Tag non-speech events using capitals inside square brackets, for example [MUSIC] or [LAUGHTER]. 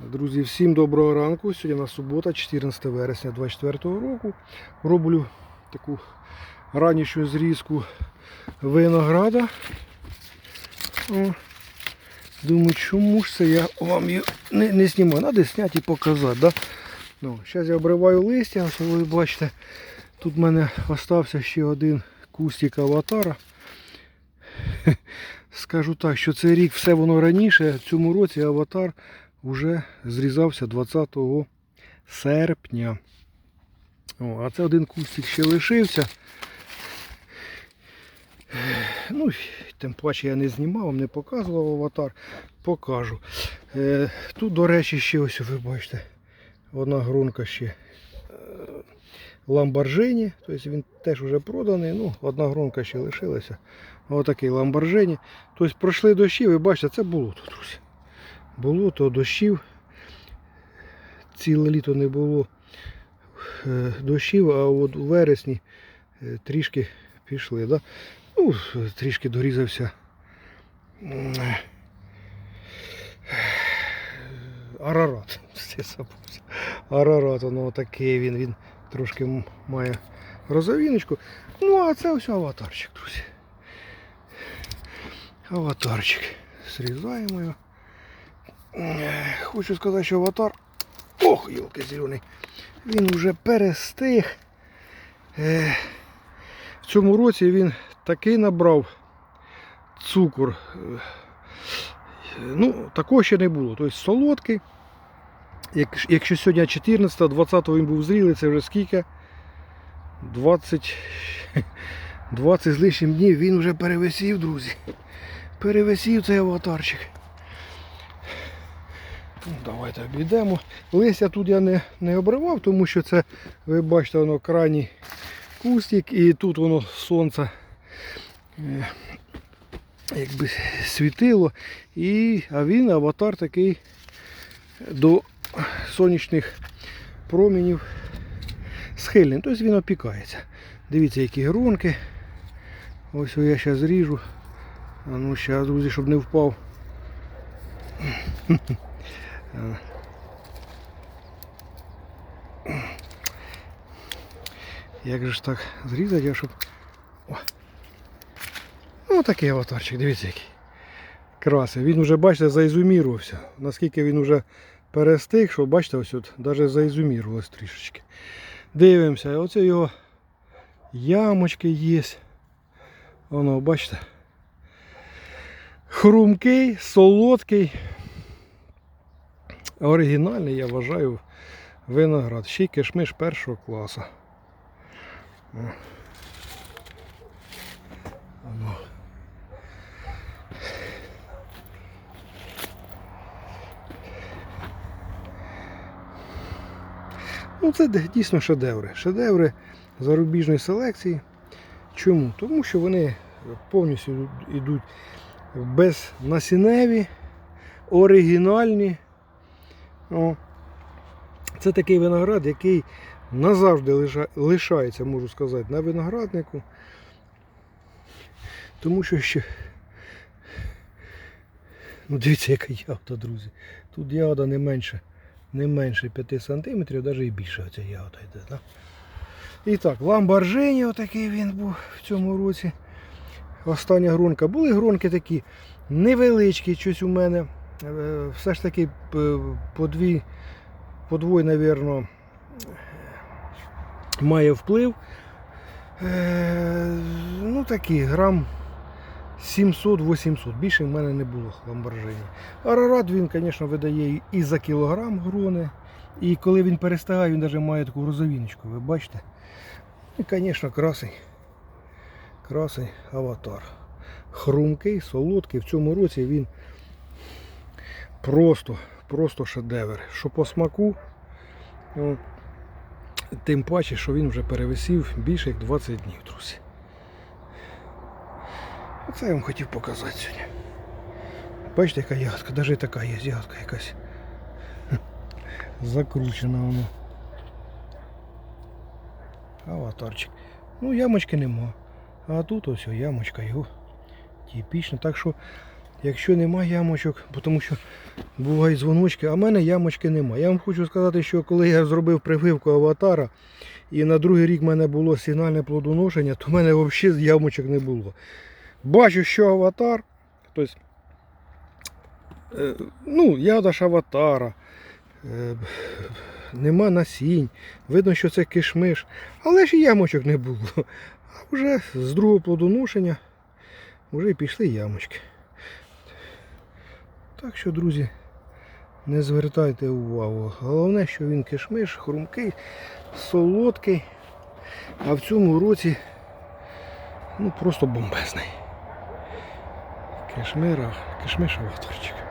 Друзі, всім доброго ранку. Сьогодні у нас субота, 14 вересня 2024 року. Роблю таку ранішню зрізку винограда. О. Думаю, чому ж це я вам її не, не знімаю. Треба зняти і показати. Да? Ну, зараз я обриваю листя, ось ви бачите, тут в мене залишився ще один кустик аватара. Скажу так, що цей рік все воно раніше, в цьому році аватар вже зрізався 20 серпня. О, а це один кустик ще лишився. Ну, тим паче я не знімав, не показував аватар. Покажу. Е, тут, до речі, ще ось ви бачите, одна грунка ще е, Тобто він теж вже проданий. Ну, одна грунка ще лишилася. Отакий Ламборджині. Тобто пройшли дощі, ви бачите, це болото, друзі. Болото, дощів. Ціле літо не було е, дощів, а от у вересні е, трішки пішли. Да? Ну, трішки дорізався. е, Арарат. [LAUGHS] Все. Арарат, воно такий він, він трошки має розовіночку. Ну, а це ось аватарчик, друзі. Аватарчик. Срізаємо його. Хочу сказати, що аватар. Ох, йолки зелений. Він вже перестиг. В цьому році він такий набрав цукор. Ну, такого ще не було. Тобто солодкий. Як- Якщо сьогодні 14, 20 він був зрілий, це вже скільки? 20, 20 з лишнім днів він вже перевисів, друзі. Перевисів цей аватарчик. Давайте обійдемо. Листя тут я не, не обривав, тому що це, ви бачите, воно крайній кустик і тут воно сонце е, якби світило. І, а він, аватар такий до сонячних промінів схильний. Тобто він опікається. Дивіться, які гронки. Ось я зараз ріжу. А ну зараз, друзі, щоб не впав. Як же ж так зрізати, а щоб. О. Ну такий аватарчик, дивіться який. Красив. Він вже, бачите, заізумірувався. Наскільки він вже перестиг, що бачите, ось от навіть заізумірувалось трішечки. Дивимося, оце його ямочки є. Воно, бачите. Хрумкий, солодкий. Оригінальний, я вважаю, виноград. Ще й кишмиш першого класу. Ну, це дійсно шедеври. Шедеври зарубіжної селекції. Чому? Тому що вони повністю йдуть безнасінневі, оригінальні. О. Це такий виноград, який назавжди лишається, можу сказати, на винограднику. Тому що ще. Ну, дивіться, яка ягода, друзі. Тут ягода не менше, не менше 5 см, навіть і більше оця ягода йде. Да? І так, ламборджині отакий він був в цьому році. Остання гронка. Були гронки такі невеличкі, щось у мене. Е, Все ж таки п- по дві, по мабуть, має вплив. Е, ну такі, грам 700-800. Більше в мене не було ламборджині. Арарат він, звісно, видає і за кілограм грони. І коли він перестигає, він навіть має таку розовіночку, ви бачите? І, звісно, красий. Красий аватар. Хрумкий, солодкий. В цьому році він просто, просто шедевр. Що по смаку, ну, тим паче, що він вже перевисів більше як 20 днів, друзі. Оце я вам хотів показати сьогодні. Бачите, яка ягодка, навіть така є ягодка якась. Закручена вона. Аватарчик. Ну, ямочки нема. А тут ось ямочка його типічна. Так що Якщо нема ямочок, тому що бувають дзвоночки, а в мене ямочки нема. Я вам хочу сказати, що коли я зробив прививку аватара, і на другий рік в мене було сигнальне плодоношення, то в мене взагалі ямочок не було. Бачу, що аватар, тобто, е, ну, ядра ж аватара, е, нема насінь, видно, що це кишмиш, але ж і ямочок не було. А вже з другого плодоношення вже пішли ямочки. Так що, друзі, не звертайте увагу. Головне, що він кишмиш, хрумкий, солодкий. А в цьому році ну, просто бомбезний. Кишмира, кишмиш аваторчик.